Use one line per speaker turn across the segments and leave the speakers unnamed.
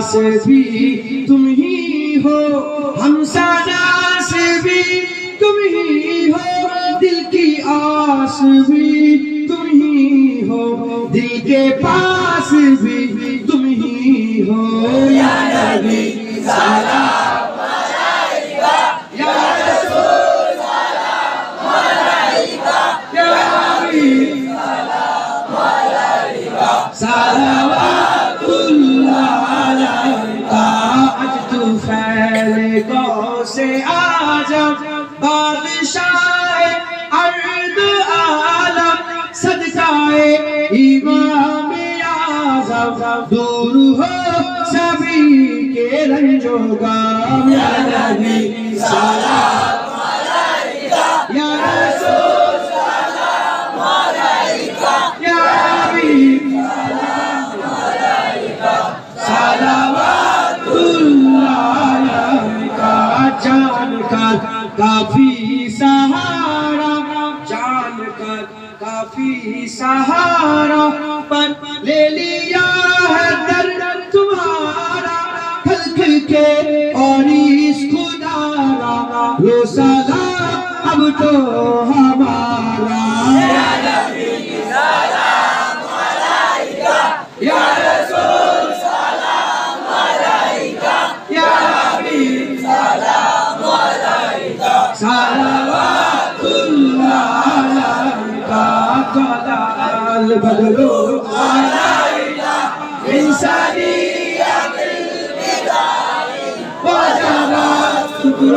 से भी तुम ही हो। हम सदा से भी तुम ही हो। दिल की आस भी तुम ही हो। दिल के पास भी तुम ही हो। या नबी हो सभी के रंजो गाम या नबी सलाम या रसूल या हबीब सलावतुल्लाह जान कर काफ़ी सहारा जान कर काफ़ी सहारा पर ले लिया البدر ولا إله من سرية البدع وجب الشكر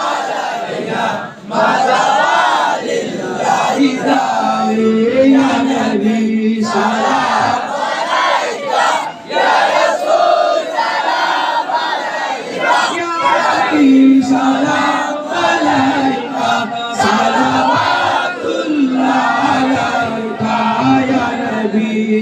علينا ما زال لله داعي يا نبي سلام عليك يا رسول سلام عليك يا نبي سلام عليك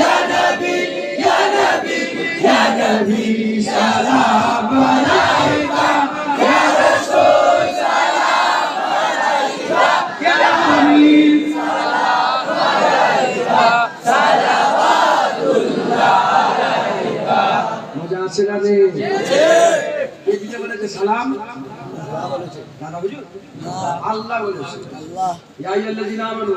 ya Nabi, ya Nabi, ya Nabi, salam alaika, ya Rasul salam alaika, ya Habib salam alaika, salawatullah alaika. মজা আছে না রে? এই পিতা বলেছে সালাম আল্লাহ বলেছে আল্লাহ ইয়া আল্লাহ জিনা বলো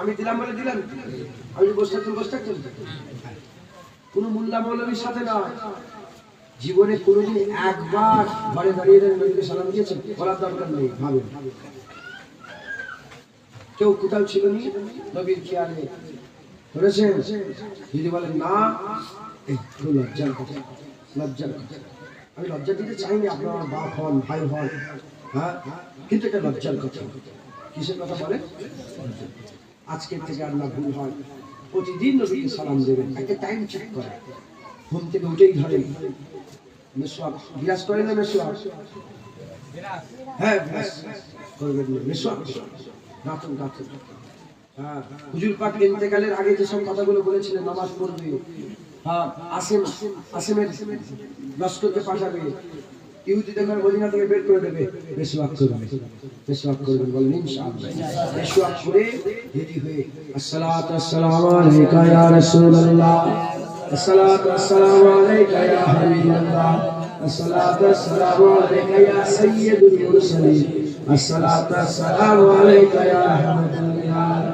আমি দিলাম বলে দিলাম আমি বসে থাকতাম বসে থাকতাম। কোনো মোল্লা মৌলবীর সাথে না জীবনে কোনোদিন একবার ঘরে দাঁড়িয়ে সালাম দিয়েছেন, বলার দরকার নেই ভাবেন কেউ কোথাও ছিল নি নবীর খেয়ালে? ধরেছেন? যদি বলেন, না তো লজ্জার কথা লজ্জার কথা। আমি লজ্জা দিতে চাইনি, আপনার বাপ হন, ভাই হন হ্যাঁ? কিন্তু এটা লজ্জার কথা। কিসের কথা বলে আজকের থেকে না ভুল হয়। প্রতিদিন নবীকে সালাম দেবেন। একটা টাইম চেক করে ঘুম থেকে উঠেই ধরেন। মেসোয়াক বিরাজ করেন না মেসোয়াক হ্যাঁ হ্যাঁ হুজুর আগে যেসব কথাগুলো বলেছিলেন, নামাজ পড়বে। হ্যাঁ আসেম, আসেমের লস্করকে পাঠাবে। ইহুদিদের ঘর মদিনা থেকে বের করে দেবে। মেসোয়াক করবে। মেসোয়াক করবেন বলেন ইনশাআল্লাহ। মেসোয়াক করে রেডি হয়ে, আসসালাতু আসসালামু আলাইকা ইয়া রাসূলুল্লাহ। আসসালাতু আসসালামু আলাইকা ইয়া হাবিবাল্লাহ। আসসালাতু আসসালামু আলাইকা ইয়া সাইয়্যিদুল মুরসালিন। আসসালাতু আসসালামু আলাইকা ইয়া রাহমাতুল্লাহ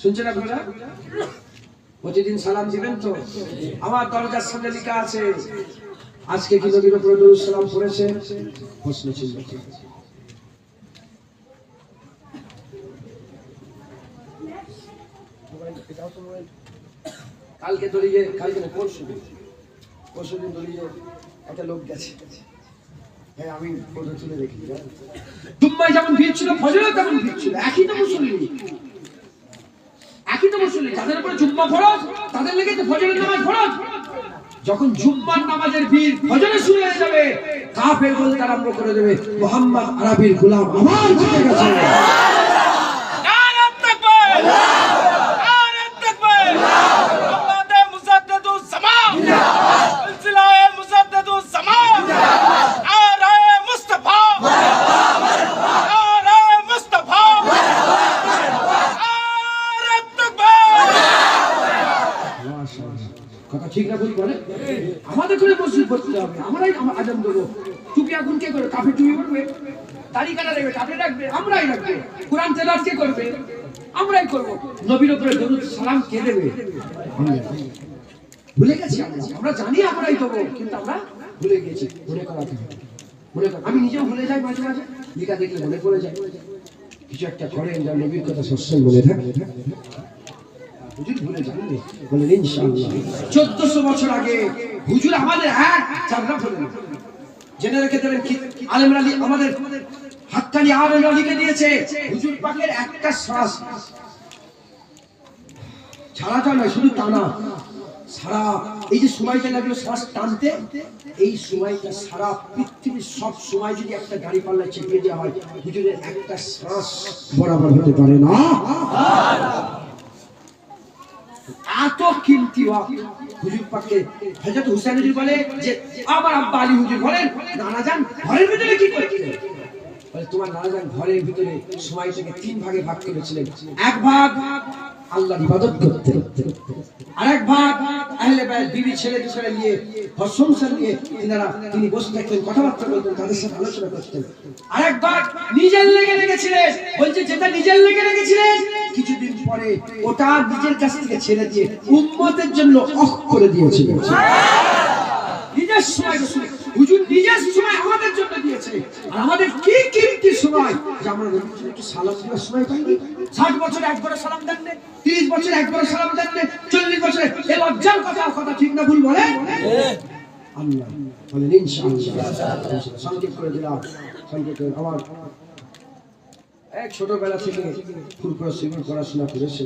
শুনছেন আপনারা? প্রতিদিন সালাম দিবেন তো? আমার দরজার সামনে লেখা আছে, আজকে কি নবীর উপরে দরুদ সালাম পড়েছে প্রশ্ন ছিল। কালকে দলিয়ে কালকে পরশু দিন। পরশু দিন দলিয়ে একটা লোক গেছে। আমি দেখি জুম্মায় যেমন তেমন একই তো একই তো যাদের উপরে জুম্মা ফরজ, তাদের লেগে তো ফজরের নামাজ ফরজ। যখন জুম্মার নামাজের ভিড় ফজরে শুরু হয়ে যাবে, কাফের আরম্ভ করে দেবে, মোহাম্মদ আরবির গোলাম আমার গেছে
নারে তাকবীর নারে তাকবীর আল্লাহ মুসাদ্দাদুস সামাম সিলসিলায়ে মুসাদ্দাদুস সামাম আরে মুস্তাফা আরে মুস্তাফা আরে তাকবীর
মাশাআল্লাহ। কথা ঠিক না বলি বলে আমাদের করে মসজিদ করতে হবে আমরাই আমার আজান দেবো টুপি আগুন কে করে কাফে টুপি করবে দাড়ি কাটা দেবে কাপে রাখবে আমরাই রাখবে কোরআন তেলাওয়াত কে করবে আমরাই করব উপরে দরুদ সালাম কে দেবে? ভুলে গেছি আমরা। আমরা জানি আমরাই দেবো কিন্তু আমরা ভুলে গেছি। মনে করাতে হবে মনে আমি নিজেও ভুলে যাই মাঝে মাঝে। লেখা দেখলে মনে পড়ে যায়। কিছু একটা করেন যা নবীর কথা সবসময় মনে থাকে। হুজুর ভুলে যান বলেন ইনশাআল্লাহ। 1400 বছর আগে হুজুর আমাদের এক জেনে রেখে দেবেন কি আলেমরা লি- আমাদের হাক্কানি আলেমরা লিখে দিয়েছে। হুজুর পাকের একটা শ্বাস। ছাড়াটা নয়, শুধু টানা সারা এই যে সময়টা লাগল শ্বাস টানতে, এই সময়টা সারা পৃথিবীর সব সময় যদি একটা গাড়ি পাল্লা চেপে দেওয়া হয় হুজুরের একটা শ্বাস বরাবর হতে পারে না। এত কিমতি হুজুর পাককে হযরত হুসাইন হুজুর বলে যে আমার আব্বা আলী হুজুর বলেন, নানা যান ঘরের ভিতরে কি করছিলেন? বলে তোমার নানা ঘরের ভিতরে সময়টাকে তিন ভাগে ভাগ করেছিলেন। এক ভাগ আল্লাহর ইবাদত করতে। আরেক ভাগ আহলে বাইত বিবি ছেলে ছেলে নিয়ে নিয়ে তিনারা তিনি বসে থাকতেন কথাবার্তা বলতেন তাদের সাথে আলোচনা করতেন। আরেক ভাগ নিজের লেগে রেখেছিলেন। বলছে যেটা নিজের লেগে রেখেছিলেন কিছুদিন পরে ওটা নিজের কাছ থেকে ছেড়ে দিয়ে উম্মতের জন্য অফ করে দিয়েছিলেন। নিজের সময় হুজুর নিজের সময় আমাদের জন্য দিয়েছে। আমাদের কি কিমতি সময়? যে আমরা একটু সালাম দেওয়ার সময় পাইনি ষাট বছরে একবার সালাম দেন নে তিরিশ বছরে একবার সালাম দেন নে চল্লিশ বছরে এ লজ্জার কথা কথা ঠিক না, ভুল বলে? আল্লাহ বলেন, ইনশাআল্লাহ। সংক্ষেপ করে দিলাম করে আমার এক ছোটবেলা থেকে শিবির পড়াশোনা করেছে।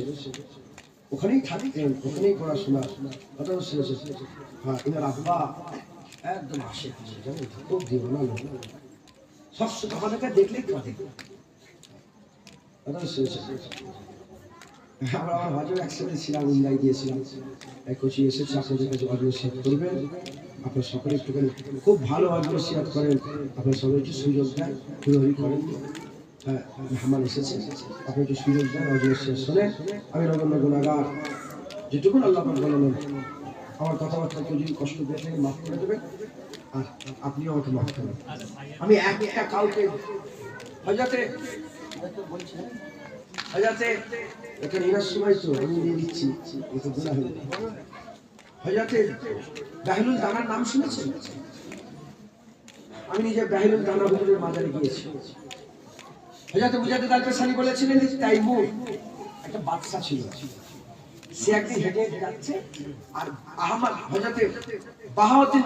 ওখানেই থাকতেন, ওখানেই পড়াশোনা কথা হ্যাঁ এনার আব্বা একদম আমরা একসাথে এসেছে শেয়ার করবেন আপনার সকলে একটুখানি খুব ভালো শেয়ার করেন। আপনার সবাই একটু সুযোগ দেন করেন। হ্যাঁ এসেছে। আপনি একটু সুযোগ দেন শেয়ার শোনেন। আমি নগণ্য গুণাগার। যেটুকুন আল্লাহ বলেন। আমার কথাবার্তা কেউ যদি কষ্ট থাকে মাফ করে দেবেন। আর আপনিও আমাকে মাফ করবেন আমি একটা কাউকে হয়তো বলছিলেন হজাতে এখানে এনার সময় তো আমি নিয়ে দিচ্ছি। হজাতে বাহিলুল দানার নাম শুনেছেন? আমি নিজে বাহিলুল দানা হুজুরের মাজারে গিয়েছি। হজাতে বুঝাতে তার পেশানি বলেছিলেন যে তাইমুর একটা বাদশা ছিল। সে একদিন হেঁটে যাচ্ছে। আর আহমদ হজরতে বাহাউদ্দিন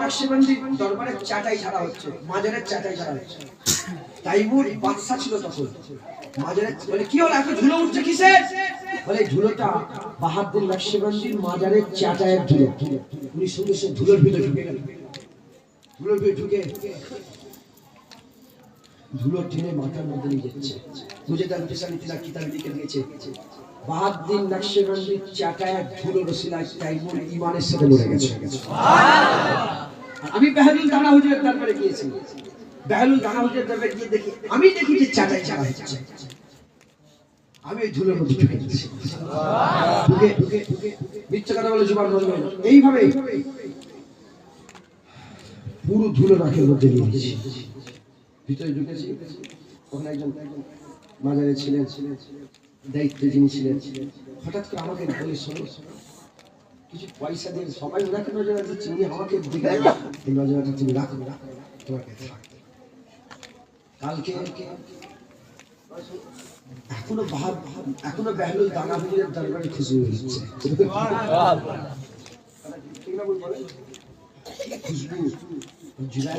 চাটাই ছাড়া হচ্ছে, মাজারের চাটাই ছাড়া হচ্ছে। তাইমুর বাদশা ছিল তখন। বলে, কি হলো? এত ধুলো উঠছে বলে বাহাউদ্দিন নকশবন্দির মাজারের চাটায়ের ধুলো। উনি সঙ্গে সে ধুলোর ভিতরে ঢুকে গেল ধুলোর ভিতরে ঢুকে টেনে মাথার মধ্যে নিয়ে যাচ্ছে। পেশানি তিলা কিতাব দিয়েছে বাহাদ্দিন নকশবন্দির চাটায় ধুলো রসিলায় ইমানের সাথে মরে গেছে। আমি বেহালুল দানা হুজুরের দরবারে গিয়েছি। বেহালুল দানা হুজুরের দরবারে গিয়ে দেখি আমি দেখি যে চালা হচ্ছে। আমি ওই ধুলোর মধ্যে ঢুকে গেছি। ঢুকে ঢুকে ঢুকে। মিথ্যা কথা বলে জুবান এইভাবে পুরো ধুলো নাকের মধ্যে নিয়ে গেছি। ভিতরে ঢুকেছি। ওখানে একজন মাজারে ছিলেন। দায়িত্বে যিনি ছিলেন হঠাৎ করে আমাকে বলে শোনো কিছু পয়সা দিয়ে সবাই ওনাকে নজর দিচ্ছে উনি আমাকে দিকে এই নজরটা তুমি রাখো তোমাকে কালকে এখনও ভাব এখনও বেহলুল দানা হুজুরের দরবারে খুশি হয়ে যাচ্ছে। খুশবু। জুলাই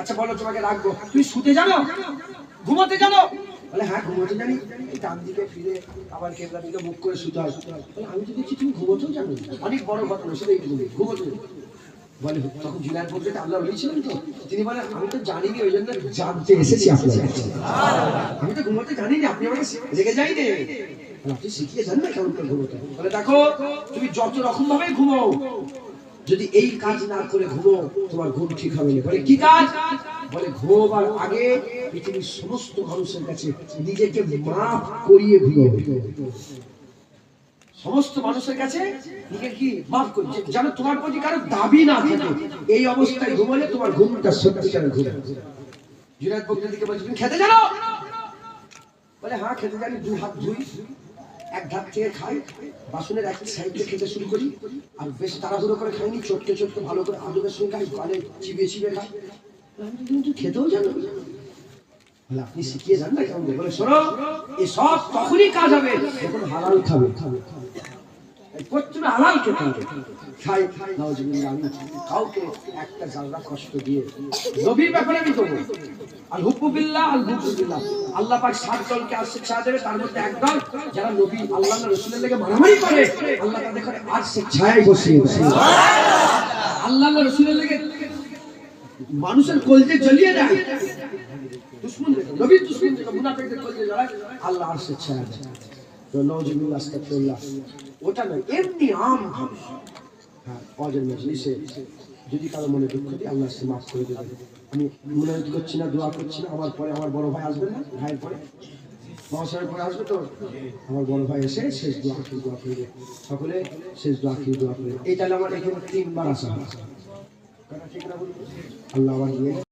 আচ্ছা বলো তোমাকে রাখব। তুমি শুতে জানো? ঘুমোতে জানো? বলে হ্যাঁ ঘুমোতে জানি। ডান দিকে ফিরে আবার কেবলা দিকে মুখ করে শুতে হয়। আমি তো দেখছি তুমি ঘুমোতেও জানো। অনেক বড় ঘটনা সেটা এই তুমি ঘুমোতে বলে তখন জুনায়দ বলতে আল্লাহ বলেছিলেন তো। তিনি বলে আমি তো জানিনি ওই জন্য জানতে এসেছি আপনার আমি তো ঘুমোতে জানি না আপনি আমাকে রেগে যাই বলে, আপনি শিখিয়ে যান না কেমন ঘুমোতে। বলে দেখো তুমি যত রকম ভাবে ঘুমাও যদি এই কাজ না করে ঘুমো, তোমার ঘুম ঠিক হবে না। বলে, কি কাজ? বলে, ঘুমোবার আগে পৃথিবীর সমস্ত মানুষের কাছে নিজেকে মাফ করিয়ে ঘুমোবে। সমস্ত মানুষের কাছে কি মাফ করি? যেন তোমার প্রতি কারও দাবি না থাকে, এই অবস্থায় ঘুমালে তোমার ঘুমটা সত্যিকারের ঘুম। জুনায়দ বক্তাদিকে বলছে, তুমি খেতে জানো? বলে হ্যাঁ খেতে জানি, দুই হাত ধুই। এক ধাপ থেকে খাই বাসনের এক সাইড থেকে খেতে শুরু করি আর বেশ তাড়াহুড়ো করে খাইনি চটকে চটকে ভালো করে আদুরের সঙ্গে খাই গলে চিবিয়ে চিবিয়ে খাই। আমি বলি, তুমি তো খেতেও জানো আপনি শিখিয়ে যান না কেমন বলে শোনো এসব সব তখনই কাজ হবে এখন হালাল খাবে খাবে খাবে। প্রত্যেকটা হালাল খেতে হবে খাই আমি কাউকে একটা জালরা কষ্ট দিয়ে নবীর ব্যাপারে আমি করব আল হুব্বুবিল্লাহ আল হুব্বুবিল্লাহ আল্লাহ পাক সাত দলকে আর শিক্ষা দেবে তার মধ্যে এক যারা নবী আল্লাহ রসুলের লেগে মারামারি করে। আল্লাহ তাদের করে আর শিক্ষায় বসিয়ে বসিয়ে আল্লাহ রসুলের লেগে মানুষের কলজে জ্বলিয়ে দেয়। দুশ্মন নবীর দুশ্মন দেখে কলজে জ্বালায়। আল্লাহ আর শিক্ষায় তো ওটা নয় এমনি আম ভাব হ্যাঁ অজের মজলিসে যদি কারও মনে দুঃখ দিই আল্লাহ সে মাফ করে দেবে আমি মনোনীত করছি না দোয়া করছি না আমার পরে আমার বড় ভাই আসবে না ভাইয়ের পরে। মহাশয়ের পরে আসবে তো? আমার বড় ভাই এসে শেষ দোয়া আখির দোয়া করবে সকলে শেষ দোয়া আখির দোয়া করবে এই তাহলে আমার এখানে তিনবার আসা হয়? আল্লাহ আমার